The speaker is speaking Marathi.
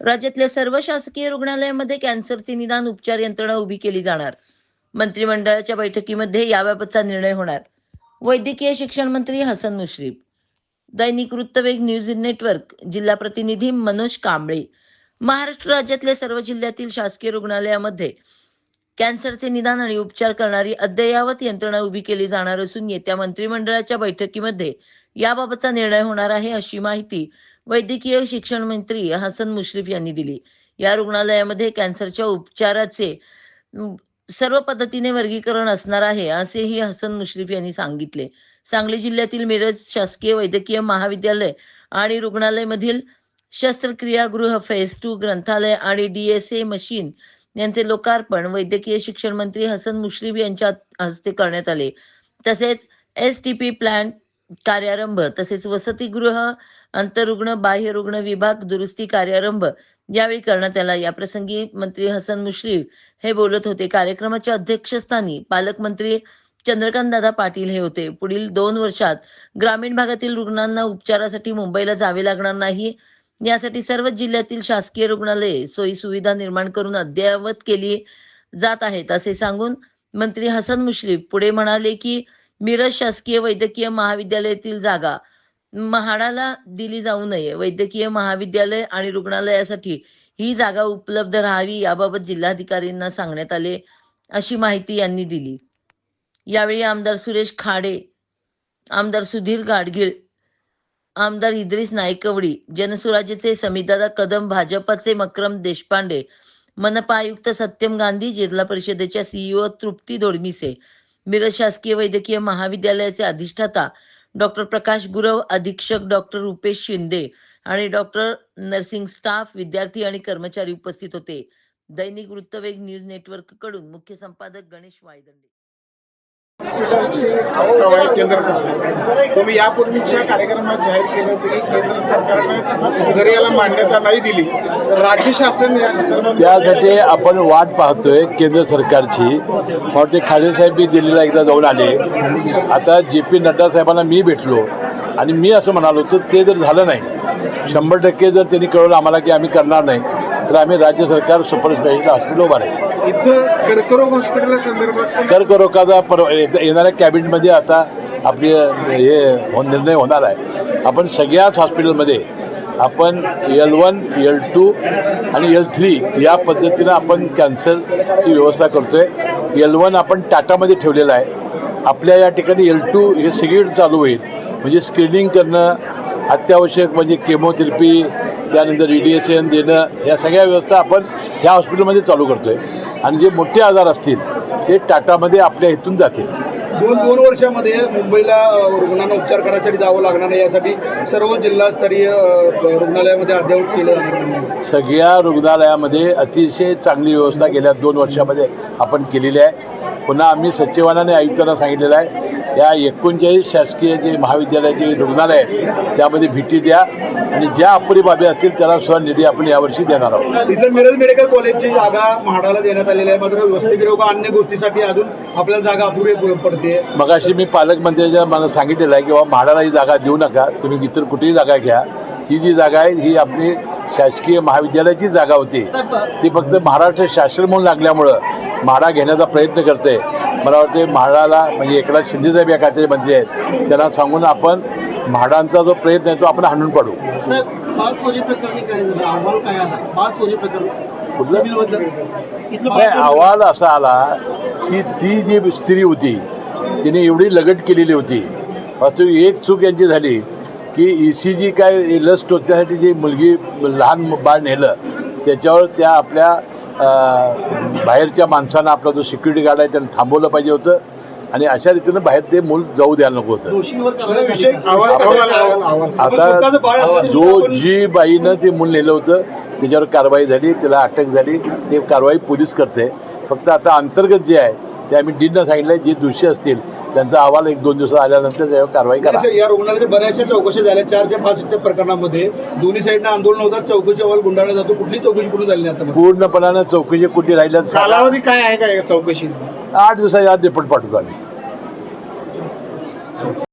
राज्यातल्या सर्व शासकीय रुग्णालयामध्ये कॅन्सरची निदान उपचार यंत्रणा उभी केली जाणार. मंत्रिमंडळाच्या बैठकीमध्ये याबाबतचा निर्णय होणार. वैद्यकीय शिक्षण मंत्री हसन मुश्रीफ. दैनिक वृत्तवेग न्यूज नेटवर्क जिल्हा प्रतिनिधी मनोज कांबळे. महाराष्ट्र राज्यातल्या सर्व जिल्ह्यातील शासकीय रुग्णालयामध्ये कॅन्सरचे निदान आणि उपचार करणारी अद्ययावत यंत्रणा उभी केली जाणार असून येत्या मंत्रिमंडळाच्या बैठकीमध्ये याबाबतचा निर्णय होणार आहे अशी माहिती वैद्यकीय शिक्षण मंत्री हसन मुश्रीफ यांनी दिली. या रुग्णालयामध्ये कॅन्सरच्या उपचाराचे सर्व पद्धतीने वर्गीकरण असणार आहे असेही हसन मुश्रीफ यांनी सांगितले. सांगली जिल्ह्यातील मिरज शासकीय वैद्यकीय महाविद्यालय आणि रुग्णालयमधील शस्त्रक्रियागृह फेस टू ग्रंथालय आणि डीएसए मशीन यांचे लोकार्पण वैद्यकीय शिक्षण मंत्री हसन मुश्रीफ यांच्या हस्ते करण्यात आले. तसेच एस टी पी प्लॅन कार्यारंभ तसेच वसतिगृह अंतरुग्ण बाह्य रुग्ण विभाग दुरुस्ती कार्यारंभ यावेळी करण्यात आला. या प्रसंगी मंत्री हसन मुश्रीफ हे बोलत होते. कार्यक्रमाच्या अध्यक्षस्थानी पालकमंत्री चंद्रकांत दादा पाटील हे होते. पुढील दोन वर्षात ग्रामीण भागातील रुग्णांना उपचारासाठी मुंबईला जावे लागणार नाही. यासाठी सर्व जिल्ह्यातील शासकीय रुग्णालये सोयी सुविधा निर्माण करून अद्ययावत केली जात आहेत असे सांगून मंत्री हसन मुश्रीफ पुढे म्हणाले की मिरज शासकीय वैद्यकीय महाविद्यालयातील जागा म्हाडाला दिली जाऊ नये. वैद्यकीय महाविद्यालय आणि रुग्णालयासाठी ही जागा उपलब्ध राहावी याबाबत जिल्हाधिकाऱ्यांना सांगण्यात आले अशी माहिती यांनी दिली. यावेळी आमदार सुरेश खाडे आमदार सुधीर गाडगीळ आमदार इद्रिस नायकवडी जनसुराज्यचे समितदादा कदम भाजपाचे मक्रम देशपांडे मनपा आयुक्त सत्यम गांधी जिल्हा परिषदेच्या सीईओ तृप्ती धोडमिसे मिरज शासकीय वैद्यकीय महाविद्यालयाचे अधिष्ठाता डॉक्टर प्रकाश गुरव अधीक्षक डॉक्टर रुपेश शिंदे आणि डॉक्टर नर्सिंग स्टाफ विद्यार्थी आणि कर्मचारी उपस्थित होते. दैनिक वृत्तवेग न्यूज नेटवर्ककडून मुख्य संपादक गणेश वायदंडे. आहे केंद्र सरकार. तुम्ही यापूर्वीच्या कार्यक्रमात जाहीर केलं होतं की केंद्र सरकारनं जर याला मान्यता नाही दिली तर राज्य शासन या संदर्भात त्यासाठी आपण वाट पाहतोय केंद्र सरकारची. मग ते खाडे साहेब बी दिल्लीला एकदा जाऊन आले. आता जे पी नड्डा साहेबांना मी भेटलो आणि मी असं म्हणालो होतो ते जर झालं नाही शंभर टक्के जर त्यांनी कळवलं आम्हाला की आम्ही करणार नाही तर आम्ही राज्य सरकार सुपर स्पेशालिटी हॉस्पिटल उभारेल इथं कर्करोग हॉस्पिटल संदर्भात कर्करोगाचा पर येणाऱ्या कॅबिनेटमध्ये आता आपली हे हो- निर्णय होणार आहे. आपण सगळ्याच हॉस्पिटलमध्ये आपण एल वन एल टू आणि एल थ्री या पद्धतीनं आपण कॅन्सरची व्यवस्था करतो आहे एल वन आपण टाटामध्ये ठेवलेलं आहे. आपल्या या ठिकाणी एल टू हे सगळीकडे चालू होईल. म्हणजे स्क्रीनिंग करणं अत्यावश्यक म्हणजे केमोथेरपी त्यानंतर रेडिएशन देणं या सगळ्या व्यवस्था आपण ह्या हॉस्पिटलमध्ये चालू करतो आहे आणि जे मोठे आजार असतील ते टाटामध्ये आपल्या इथून जातील. दोन दोन वर्षामध्ये मुंबईला रुग्णांना उपचार करायसाठी जावं लागणार नाही यासाठी सर्व जिल्हास्तरीय रुग्णालयामध्ये अद्ययावत केलं जाणार. सगळ्या रुग्णालयामध्ये अतिशय चांगली व्यवस्था गेल्या दोन वर्षामध्ये आपण केलेली आहे. पुन्हा आम्ही सचिवानाने आयुक्तांना सांगितलेलं आहे या एकोणचाळीस शासकीय जे महाविद्यालयाचे रुग्णालय आहेत त्यामध्ये भेटी द्या आणि ज्या अपुरी बाबी असतील त्याला सुद्धा निधी आपण यावर्षी देणार आहोत. इथं मिरज मेडिकल कॉलेजची जागा म्हाडाला देण्यात आलेली आहे. मात्र वसतिगृह अन्य गोष्टीसाठी अजून आपल्याला जागा अपुरी पडते. मगाशी मी पालकमंत्र्यांच्या मला सांगितलेलं आहे की बाबा म्हाडाला ही जागा देऊ नका. तुम्ही इतर कुठेही जागा घ्या. ही जी जागा आहे ही आपली शासकीय महाविद्यालयाची जागा होती. ती फक्त महाराष्ट्र शासन म्हणून लागल्यामुळं म्हाडा घेण्याचा प्रयत्न करते मला वाटते म्हाडाला म्हणजे एकनाथ शिंदेसाहेब या खात्याचे मंत्री आहेत. त्यांना सांगून आपण म्हाडांचा जो प्रयत्न आहे तो आपण हाणून पाडू. नाही अहवाल असा आला की ती जी स्त्री होती तिने एवढी लगट केलेली होती. वास्तविक एक चूक यांची झाली की ई सी जी काय लस टोचण्यासाठी जी मुलगी लहान बाळ नेलं त्याच्यावर त्या आपल्या बाहेरच्या माणसांना आपला जो सिक्युरिटी गार्ड आहे त्याने थांबवलं पाहिजे होतं. आणि अशा रीतीनं बाहेर ते मूल जाऊ द्यायला नको होतं. आता जो जी बाईनं ते मूल नेलं होतं त्याच्यावर कारवाई झाली त्याला अटक झाली ते कारवाई पोलीस करते. फक्त आता अंतर्गत जे आहे ते आम्ही डीनला सांगितलं जे दोषी असतील त्यांचा अहवाल एक दोन दिवसात आल्यानंतर त्यावर कारवाई करा. या रुग्णालयाच्या बऱ्याचशा चौकशा झाल्या चार ते पाच प्रकरणामध्ये. दोन्ही साईडनं आंदोलन होतात चौकशी अहवाल गुंडाळला जातो कुठली चौकशी पूर्ण झाली नाही आता पूर्णपणानं चौकशी कुठे राहिल्या कालावधी काय आहे का या चौकशीचा आठ दिवसाच्या आत रिपोर्ट पाठवतो आम्ही.